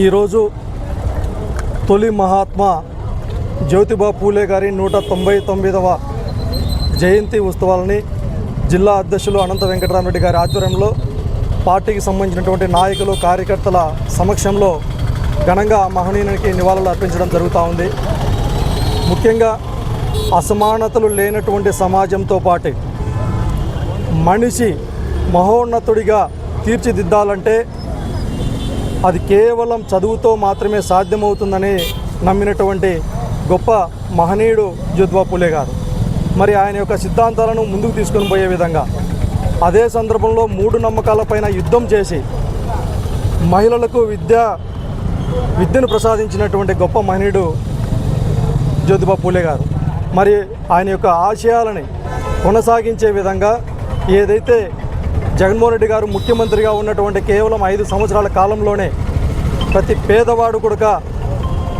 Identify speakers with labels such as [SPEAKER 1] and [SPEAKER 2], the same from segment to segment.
[SPEAKER 1] ఈరోజు తొలి మహాత్మా జ్యోతిబా పూలే గారి నూట తొంభై తొమ్మిదవ జయంతి ఉత్సవాలని జిల్లా అధ్యక్షులు అనంత వెంకటరామరెడ్డి గారి ఆధ్వర్యంలో పార్టీకి సంబంధించినటువంటి నాయకులు కార్యకర్తల సమక్షంలో ఘనంగా మహనీయునికి నివాళులు అర్పించడం జరుగుతూ ఉంది. ముఖ్యంగా అసమానతలు లేనటువంటి సమాజంతో పాటు మనిషి మహోన్నతుడిగా తీర్చిదిద్దాలంటే అది కేవలం చదువుతో మాత్రమే సాధ్యమవుతుందని నమ్మినటువంటి గొప్ప మహనీయుడు జ్యోతిబా పులే గారు. మరి ఆయన యొక్క సిద్ధాంతాలను ముందుకు తీసుకొని పోయే విధంగా అదే సందర్భంలో మూడు నమ్మకాలపైన యుద్ధం చేసి మహిళలకు విద్య విద్యను ప్రసాదించినటువంటి గొప్ప మహనీయుడు జ్యోతిబా పూలే గారు. మరి ఆయన యొక్క ఆశయాలని కొనసాగించే విధంగా ఏదైతే జగన్మోహన్ రెడ్డి గారు ముఖ్యమంత్రిగా ఉన్నటువంటి కేవలం ఐదు సంవత్సరాల కాలంలోనే ప్రతి పేదవాడు కూడా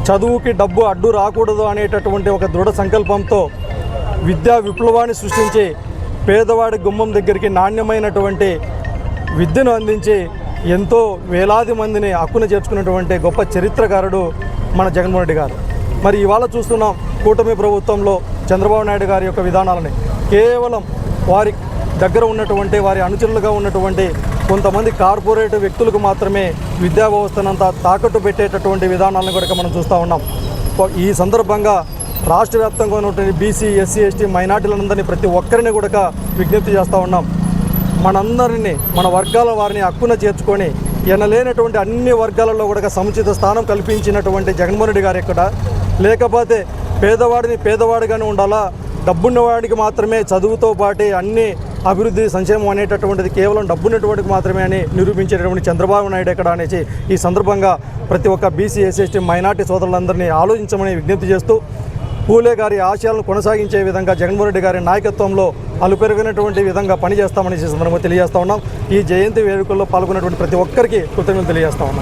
[SPEAKER 1] చదువుకి డబ్బు అడ్డు రాకూడదు అనేటటువంటి ఒక దృఢ సంకల్పంతో విద్యా విప్లవాన్ని సృష్టించి పేదవాడి గుమ్మం దగ్గరికి నాణ్యమైనటువంటి విద్యను అందించి ఎంతో వేలాది మందిని హక్కును చేర్చుకున్నటువంటి గొప్ప చరిత్రకారుడు మన జగన్మోహన్ రెడ్డి గారు. మరి ఇవాళ చూస్తున్నాం కూటమి ప్రభుత్వంలో చంద్రబాబు నాయుడు గారి యొక్క విధానాలని. కేవలం వారి దగ్గర ఉన్నటువంటి వారి అనుచరులుగా ఉన్నటువంటి కొంతమంది కార్పొరేట్ వ్యక్తులకు మాత్రమే విద్యా వ్యవస్థనంతా తాకట్టు పెట్టేటటువంటి విధానాలను కూడా మనం చూస్తూ ఉన్నాం. ఈ సందర్భంగా రాష్ట్ర వ్యాప్తంగా ఉన్నటువంటి బీసీ ఎస్సీ ఎస్టీ మైనార్టీలందరినీ ప్రతి ఒక్కరిని కూడా విజ్ఞప్తి చేస్తూ ఉన్నాం. మనందరినీ మన వర్గాల వారిని హక్కున చేర్చుకొని ఎనలేనటువంటి అన్ని వర్గాలలో కూడా సముచిత స్థానం కల్పించినటువంటి జగన్మోహన్ రెడ్డి గారు ఇక్కడ లేకపోతే పేదవాడిని పేదవాడిగానే ఉండాలా? డబ్బున్నవాడికి మాత్రమే చదువుతో పాటు అన్ని అభివృద్ధి సంక్షేమం అనేటటువంటిది కేవలం డబ్బున్నటువంటి మాత్రమే అని నిరూపించేటటువంటి చంద్రబాబు నాయుడు ఎక్కడ అనేసి ఈ సందర్భంగా ప్రతి ఒక్క బీసీ ఎస్ఎస్టీ మైనార్టీ సోదరులందరినీ ఆలోచించమని విజ్ఞప్తి చేస్తూ పూలే గారి ఆశయాలను కొనసాగించే విధంగా జగన్మోహన్ రెడ్డి గారి నాయకత్వంలో అలుపెరుగినటువంటి విధంగా పనిచేస్తామని సందర్భంగా తెలియజేస్తా ఉన్నాం. ఈ జయంతి వేడుకల్లో పాల్గొన్నటువంటి ప్రతి ఒక్కరికి కృతజ్ఞతలు తెలియజేస్తా ఉన్నాం.